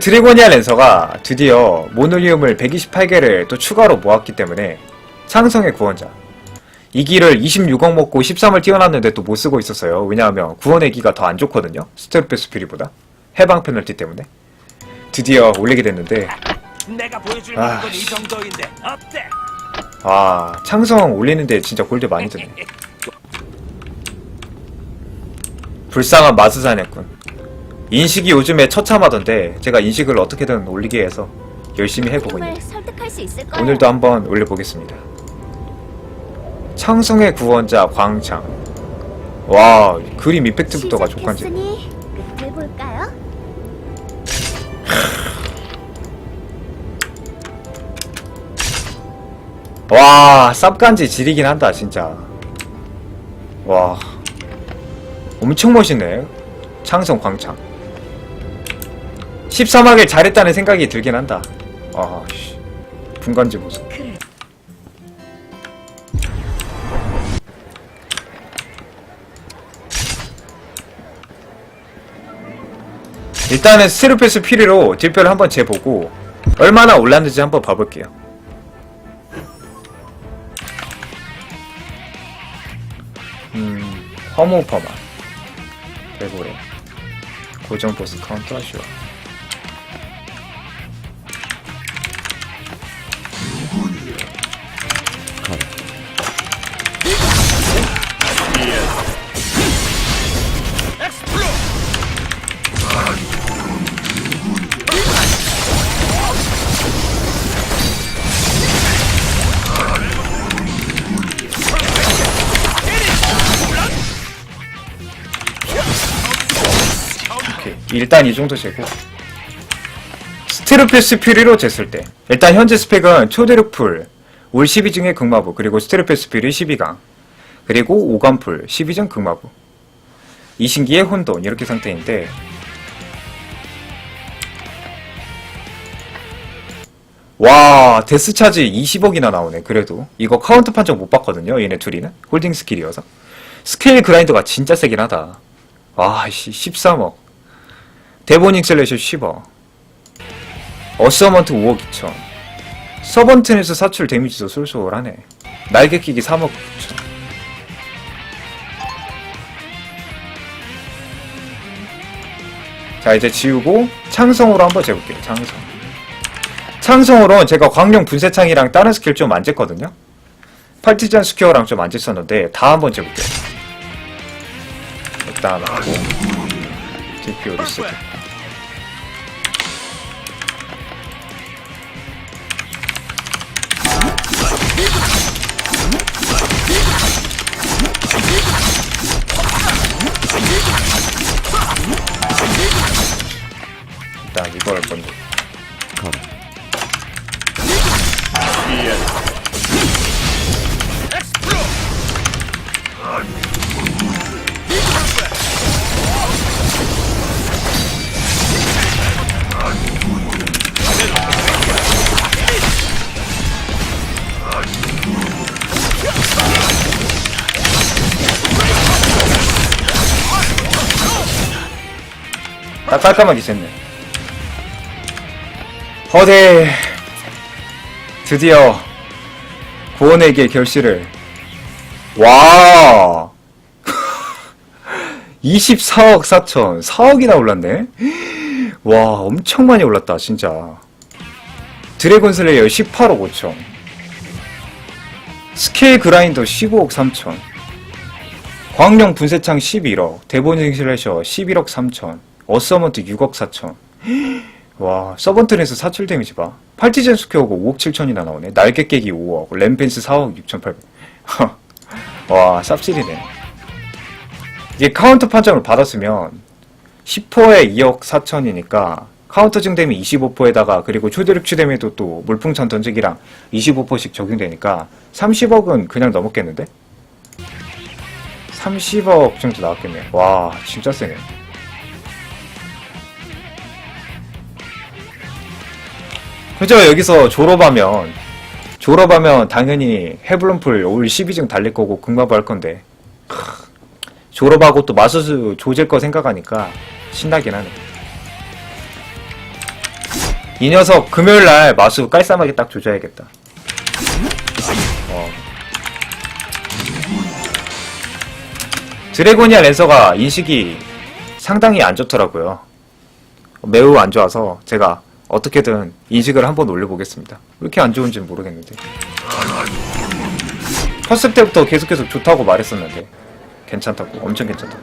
드래고니아 랜서가 드디어 모놀리움을 128개를 또 추가로 모았기 때문에 창성의 구원자. 이 기를 26억 먹고 13을 띄워놨는데 또 못 쓰고 있었어요. 왜냐하면 구원의 기가 더 안 좋거든요. 스테르페스 퓨리보다. 해방 페널티 때문에. 드디어 올리게 됐는데. 아? 아 창성 올리는데 진짜 골드 많이 드네. 불쌍한 마스사냈군 인식이 요즘에 처참하던데 제가 인식을 어떻게든 올리게 해서 열심히 해보고 거야. 오늘도 한번 올려보겠습니다. 창성의 구원자 광창. 와 그림 이펙트부터가 족한지? 와 쌉간지 지리긴 한다 진짜. 와 엄청 멋있네. 창성 광창 13하길 잘했다는 생각이 들긴 한다. 아씨. 분간지 그래. 일단은 스테르페스 피리로 딜표를 한번 재보고 얼마나 올랐는지 한번 봐볼게요. 음 허무퍼만 레고레 고정 보스 카운터 쇼 오케이. 일단 이 정도 재고 스테르페스 퓨리로 쟀을 때. 일단 현재 스펙은 초대륙풀 올 12증의 극마부 그리고 스테르페스 퓨리 12강 그리고 5관풀 12증 극마부. 이신기의 혼돈 이렇게 상태인데. 와 데스차지 20억이나 나오네 그래도. 이거 카운트 판정 못 봤거든요 얘네 둘이는. 홀딩 스킬이어서. 스케일 그라인더가 진짜 세긴 하다. 와씨 13억 데보닝 슬래시 10억 어서먼트 5억 2천. 서번튼에서 사출 데미지도 쏠쏠하네. 날개 끼기 3억 9천. 자 이제 지우고 창성으로 한번 재볼게요 창성. 창성으로는 제가 광룡 분쇄창이랑 다른 스킬 좀 안 쟀거든요? 팔티전 스퀘어랑 좀 안 쟀었는데 다 한번 재볼게요. 일단 하고. 리스트 일 단 이걸 먼저. 딱 깔끔하게 쟀네 허대 드디어 고원에게 결실을. 와 24억 4천. 4억이나 올랐네? 와 엄청 많이 올랐다 진짜. 드래곤 슬레이어 18억 5천. 스케일 그라인더 15억 3천. 광령 분쇄창 11억. 대본징 슬래셔 11억 3천. 어서먼트 6억 4천 와 서번튼에서 사출 데미지 봐. 팔티젠 스퀘어고 5억 7천이나 나오네. 날개 깨기 5억 램펜스 4억 6천8백. 와 쌉질이네. 이게 카운터 판정을 받았으면 10%에 2억 4천이니까 카운터 증dem이 25%에다가 그리고 초대력 추뎀에도 또 물풍선 던지기랑 25%씩 적용되니까 30억은 그냥 넘었겠는데? 30억 정도 나왔겠네. 와 진짜 세네 그죠 여기서 졸업하면 졸업하면 당연히 헤블론풀 올 12증 달릴 거고 극마부 할 건데 크, 졸업하고 또 마수수 조질 거 생각하니까 신나긴 하네 이 녀석 금요일날 마수 깔쌈하게 딱 조져야겠다. 어. 드래고니아 랜서가 인식이 상당히 안 좋더라고요. 매우 안 좋아서 제가 어떻게든 인식을 한번 올려보겠습니다. 왜 이렇게 안 좋은지 모르겠는데. 퍼스 때부터 계속 계속 좋다고 말했었는데. 괜찮다고. 엄청 괜찮다고.